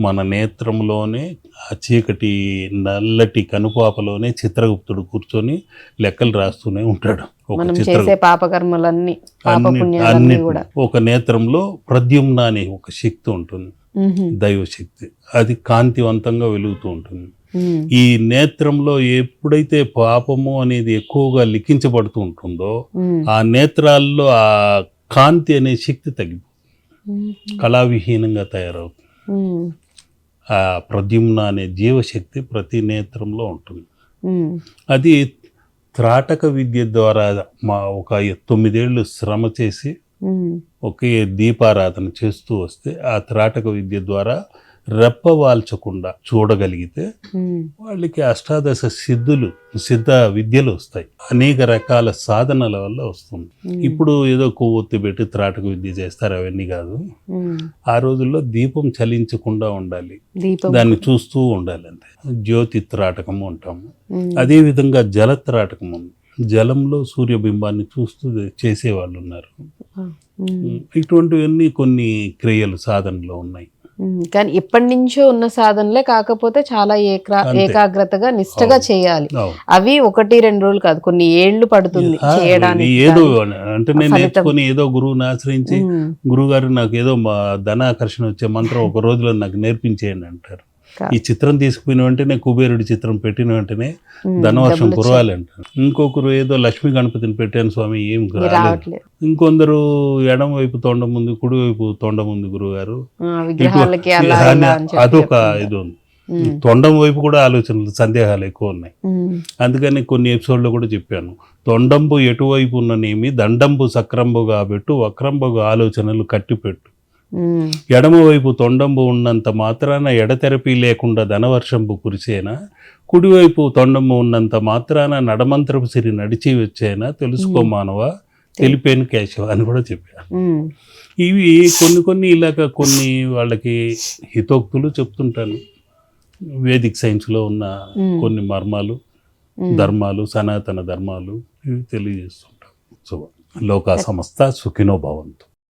మన నేత్రంలోనే ఆ చీకటి నల్లటి కనుపాపలోనే చిత్రగుప్తుడు కూర్చొని లెక్కలు రాస్తూనే ఉంటాడు మనం చేసే పాపకర్మలన్నీ అన్ని- ఒక నేత్రంలో ప్రద్యుమ్న అనే ఒక శక్తి ఉంటుంది మ్మ్. దైవ శక్తి అది కాంతివంతంగా వెలుగుతూ ఉంటుంది. ఈ నేత్రంలో ఎప్పుడైతే పాపము అనేది ఎక్కువగా లిఖించబడుతూ ఉంటుందో. ఆ నేత్రాల్లో ఆ కాంతి అనే శక్తి తగ్గిపోతుంది. కళావిహీనంగా తయారవుతుంది. ఆ ప్రద్యుమ్న అనే జీవశక్తి ప్రతి నేత్రంలో ఉంటుంది. అది త్రాటక విద్య ద్వారా మా ఒక తొమ్మిదేళ్ళు శ్రమ చేసి. ఒకే దీపారాధన చేస్తూ వస్తే ఆ త్రాటక విద్య ద్వారా రెప్పవాల్చకుండా చూడగలిగితే. వాళ్ళకి అష్టాదశ సిద్ధులు సిద్ధ విద్యలు వస్తాయి అనేక రకాల సాధనల వల్ల వస్తుంది ఇప్పుడు ఏదో కొవ్వొత్తి పెట్టి త్రాటక విద్య చేస్తారు అవన్నీ కాదు. ఆ రోజుల్లో దీపం చలించకుండా ఉండాలి దాన్ని చూస్తూ ఉండాలి అంతే జ్యోతి త్రాటకము అంటాము మ్మ్. అదే విధంగా జల త్రాటకం ఉంది జలంలో సూర్యబింబాన్ని చూస్తూ చేసేవాళ్ళు ఉన్నారు. ఇటువంటివన్నీ కొన్ని క్రియలు సాధనలో ఉన్నాయి. కానీ ఎప్పటి నుంచో ఉన్న సాధనలే కాకపోతే చాలా అంతే. ఏకాగ్రతగా నిష్టగా చేయాలి. అవి ఒకటి రెండు రోజులు కాదు కొన్ని ఏళ్ళు పడుతుంది చేయడానికి ఏదో అంటే నేను. నేర్చుకుని ఏదో గురువుని ఆశ్రయించి. గురువు గారు నాకు ఏదో ధనాకర్షణ వచ్చే మంత్రం ఒక రోజులో నాకు నేర్పించేయండి అంటారు ఈ చిత్రం తీసుకుపోయిన వెంటనే కుబేరుడి చిత్రం పెట్టిన వెంటనే. ధనవర్షం డబ్బులు కురవాలి అంటారు ఇంకొకరు ఏదో లక్ష్మీ గణపతిని పెట్టాను స్వామి ఏం రాలేదు ఇంకొందరు ఎడం వైపు తొండ ముందు కుడి వైపు తొండ ముందు గురువు గారు అదొక. ఇది ఉంది. తొండం వైపు కూడా ఆలోచనలు సందేహాలు ఎక్కువ ఉన్నాయి. అందుకని కొన్ని ఎపిసోడ్లో కూడా చెప్పాను తొండంబు ఎటువైపు ఉన్ననేమి దండంబు సక్రంబుగా పెట్టు వక్రంబుగా ఆలోచనలు కట్టిపెట్టు. ఎడమవైపు తొండంబు ఉన్నంత మాత్రాన ఎడతెరపి లేకుండా ధనవర్షంబు కురిసేనా? కుడివైపు తొండంబు ఉన్నంత మాత్రాన నడమంత్రపు సిరి నడిచి వచ్చేనా? తెలుసుకో మానవ? తెలిపేను కేశవ అని కూడా చెప్పాను మ్మ్. ఇవి కొన్ని కొన్ని ఇలాగ కొన్ని వాళ్ళకి హితోక్తులు చెప్తుంటాను. వేదిక్ సైన్స్లో ఉన్న. కొన్ని మర్మాలు. ధర్మాలు సనాతన ధర్మాలు ఇవి తెలియజేస్తుంటాం. సో లోకా సమస్త సుఖినో భవంతు.